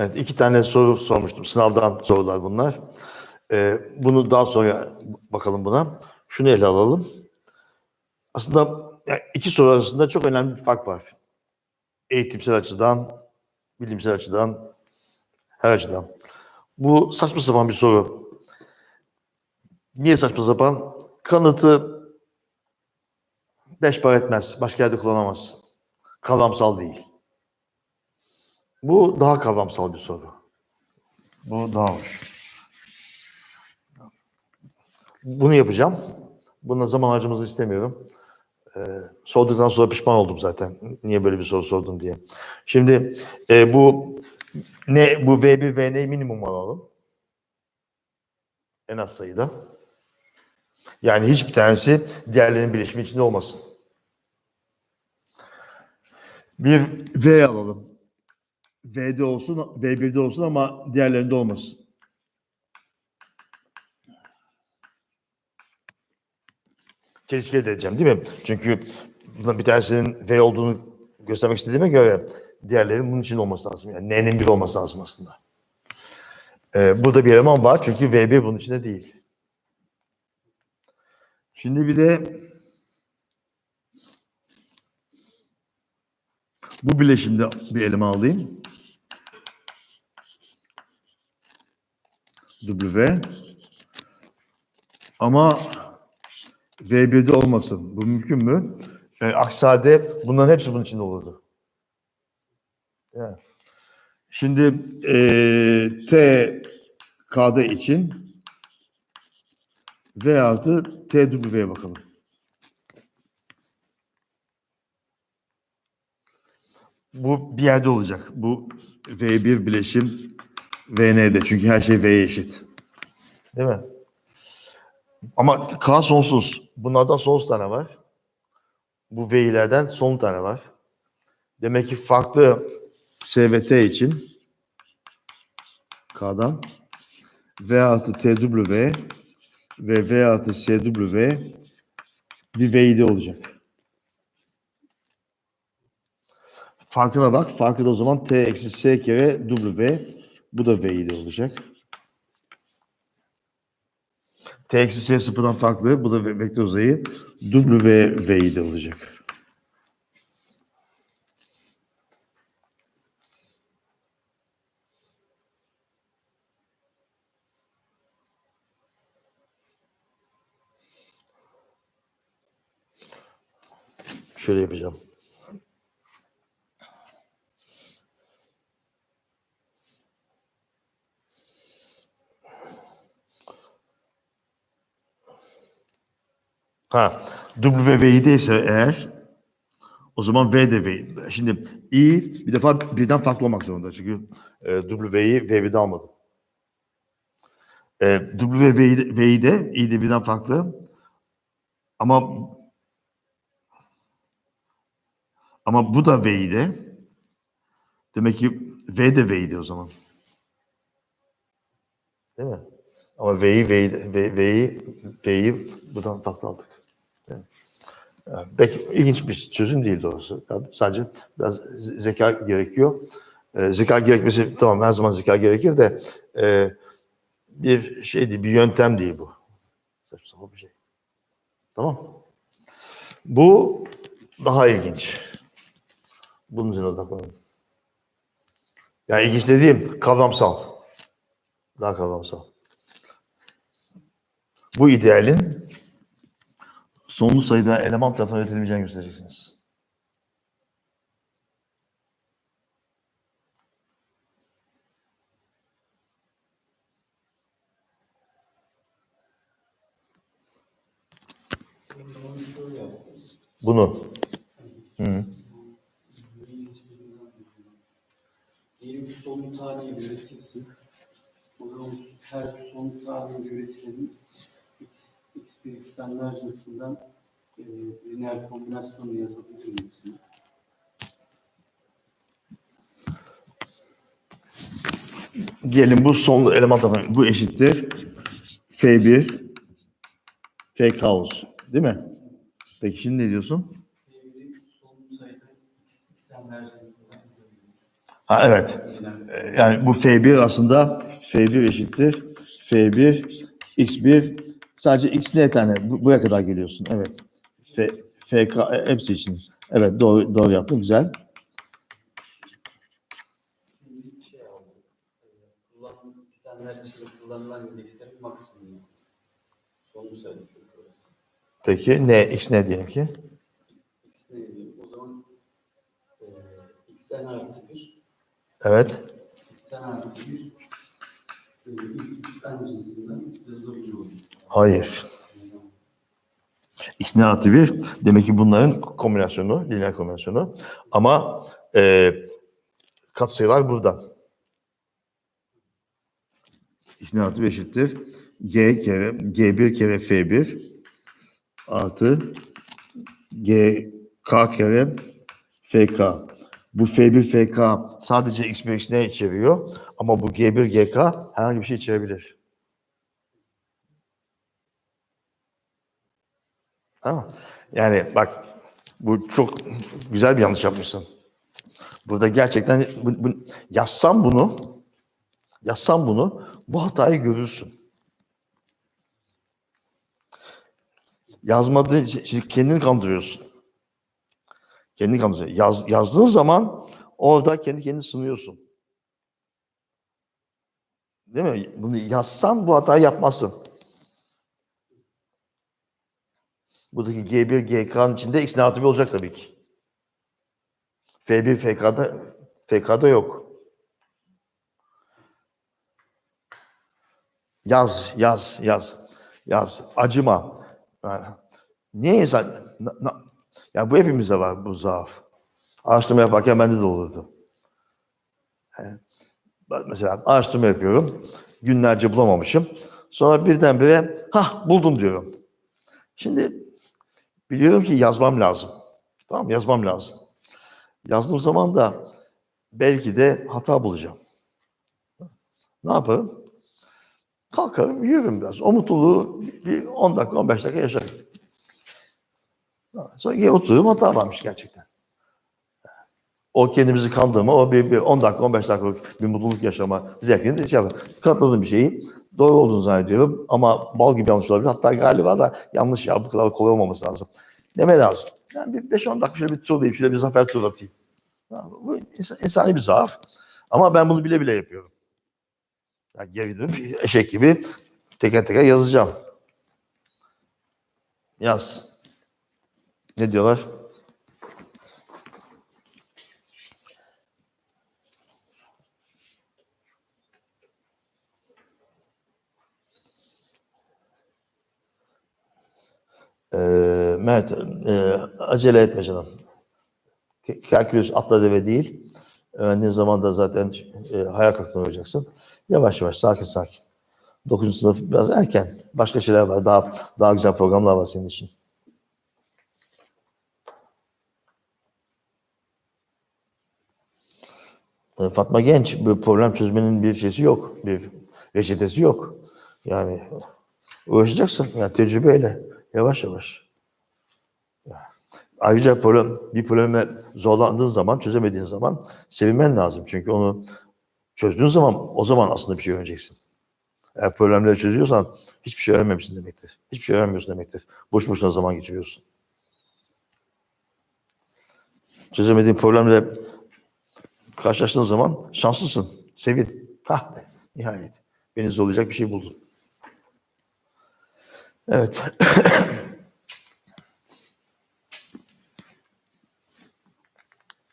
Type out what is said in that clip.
Evet, iki tane soru sormuştum. Sınavdan sorular bunlar. Ee, bunu daha sonra bakalım buna. Şunu ele alalım. Aslında yani iki soru arasında çok önemli bir fark var. Eğitimsel açıdan, bilimsel açıdan, her açıdan. Bu saçma sapan bir soru. Niye saçma sapan? Kanıtı beş para etmez. Başka yerde kullanamazsın. Kavramsal değil. Bu daha kavramsal bir soru. Bu daha hoş. Bunu yapacağım. Buna zaman harcamanızı istemiyorum. Ee, sorduktan sonra pişman oldum zaten. Niye böyle bir soru sordum diye. Şimdi e, bu ne bu V1 ve N minimum alalım. En az sayıda. Yani hiçbir tanesi diğerlerinin bileşimi içinde olmasın. Bir V alalım. V'de olsun, V1'de olsun ama diğerlerinde olmasın. Çelişki edeceğim değil mi? Çünkü bundan bir tanesinin V olduğunu göstermek istediğime göre diğerlerinin bunun için olması lazım. Yani N'nin bir olması lazım aslında. Ee, burada bir eleman var çünkü V1 bunun içinde değil. Şimdi bir de bu bileşimde bir eleman alayım. W ama V1'de olmasın. Bu mümkün mü? E, aksi halde bunların hepsi bunun içinde olurdu. Yani. Şimdi e, T KD için V artı TW'ye bakalım. Bu bir yerde olacak. Bu V1 bileşim VN'de. Çünkü her şey V'ye eşit. Değil mi? Ama K sonsuz. Bunlardan sonsuz tane var. Bu V'lerden son tane var. Demek ki farklı SVT için K'dan V artı TW ve V artı SW bir V'de olacak. Farkına bak. Farkı da o zaman T eksi S kere W. Bu da V'de olacak. T eksi S sıfırdan farklı. Bu da ve- vektör uzayı. W V'de olacak. Şöyle yapacağım. Ha, W V'de ise eğer o zaman V de V. Şimdi I bir defa birden farklı olmak zorunda. Çünkü e, W'yi V1'de almadım. E, W de I de birden farklı. Ama ama bu da V'yi de. Demek ki V de V'ydi o zaman. Değil mi? Ama V'yi V'yi V'yi V'yi buradan farklı aldık. Pek ilginç bir çözüm değil doğrusu. Sadece biraz ze- zeka gerekiyor. Ee, zeka gerekmesi tamam her zaman zeka gerekir de e, bir şey değil, bir yöntem değil bu. Saçma bir şey. Tamam. Bu daha ilginç. Bunun üzerine odaklanalım. Yani ilginç dediğim kavramsal. Daha kavramsal. Bu idealin sonlu sayıda eleman tarafından üretilmeyeceğini göstereceksiniz. Bunu. Hı. Diyelim ki son tarihi üretilsin. Her son tarihi üretilenin x1 x'ten mercinsinden e, lineer kombinasyonunu yazabilir misin? Diyelim bu son eleman tarafından bu eşittir. F1 F olsun. Değil mi? Peki şimdi ne diyorsun? Ha evet. lineer. Yani bu F1 aslında F1 eşittir. F1 X1 sadece X ne tane? Bu, buraya kadar geliyorsun. Evet. F, FK e, hepsi için. Evet doğru doğru yaptın. Güzel. Eksenler için kullanılan indekslerin maksimumu. Sonunu söyledim çünkü. Peki ne X ne diyelim ki? X ne diyeyim? O zaman e, xn artı 1 Evet. xn artı 1 e, xn cinsinden yazılabilir olur. Hayır. Ne artı 1. Demek ki bunların kombinasyonu, lineer kombinasyonu. Ama e, katsayılar buradan. Ne artı 1 eşittir. G kere, G1 kere F1 artı G K kere FK. Bu F1 FK sadece X1 X ne içeriyor? Ama bu G1 GK herhangi bir şey içerebilir. Tamam. Yani bak bu çok güzel bir yanlış yapmışsın. Burada gerçekten bu, bu, yazsam bunu yazsam bunu bu hatayı görürsün. Yazmadığın için kendini kandırıyorsun. Kendini kandırıyorsun. Yaz, yazdığın zaman orada kendi kendini sınıyorsun. Değil mi? Bunu yazsan bu hatayı yapmazsın. Buradaki G1, GK'nın içinde X bir olacak tabii ki. F1, FK'da, FK'da yok. Yaz, yaz, yaz, yaz. Acıma. Ha. Niye insan... Na, na, ya bu hepimizde var bu zaaf. Araştırma yaparken bende de olurdu. Yani, mesela araştırma yapıyorum. Günlerce bulamamışım. Sonra birdenbire ha buldum diyorum. Şimdi biliyorum ki yazmam lazım. Tamam yazmam lazım. Yazdığım zaman da belki de hata bulacağım. Ne yaparım? Kalkarım, yürürüm biraz. O mutluluğu bir 10 dakika, 15 dakika yaşarım. Sonra otururum, hata varmış gerçekten. O kendimizi kandırma, o bir, bir 10 dakika, 15 dakikalık bir mutluluk yaşama zevkini de şey yapar. Bir şeyi doğru olduğunu zannediyorum ama bal gibi yanlış olabilir. Hatta galiba da yanlış ya, bu kadar kolay olmaması lazım. Deme lazım. Yani bir 5-10 dakika şöyle bir turlayayım, şöyle bir zafer tur atayım. Bu insan, insani bir zaaf. Ama ben bunu bile bile yapıyorum. Yani geri dönüp eşek gibi teker teker yazacağım. Yaz. Ne diyorlar? Ee, Mert, e, acele etme canım. Kalkülüs atla deve değil. Öğrendiğin zaman da zaten e, hayal kırıklığına uğrayacaksın. Yavaş yavaş, sakin sakin. 9. sınıf biraz erken. Başka şeyler var. Daha daha güzel programlar var senin için. E, Fatma Genç, bu problem çözmenin bir şeysi yok. Bir reçetesi yok. Yani uğraşacaksın. Yani tecrübeyle. Yavaş yavaş. Ayrıca problem, bir probleme zorlandığın zaman, çözemediğin zaman sevinmen lazım. Çünkü onu çözdüğün zaman o zaman aslında bir şey öğreneceksin. Eğer problemleri çözüyorsan hiçbir şey öğrenmemişsin demektir. Hiçbir şey öğrenmiyorsun demektir. Boş boşuna zaman geçiriyorsun. Çözemediğin problemle karşılaştığın zaman şanslısın. Sevin. Hah nihayet. Beni zorlayacak bir şey buldun. Evet.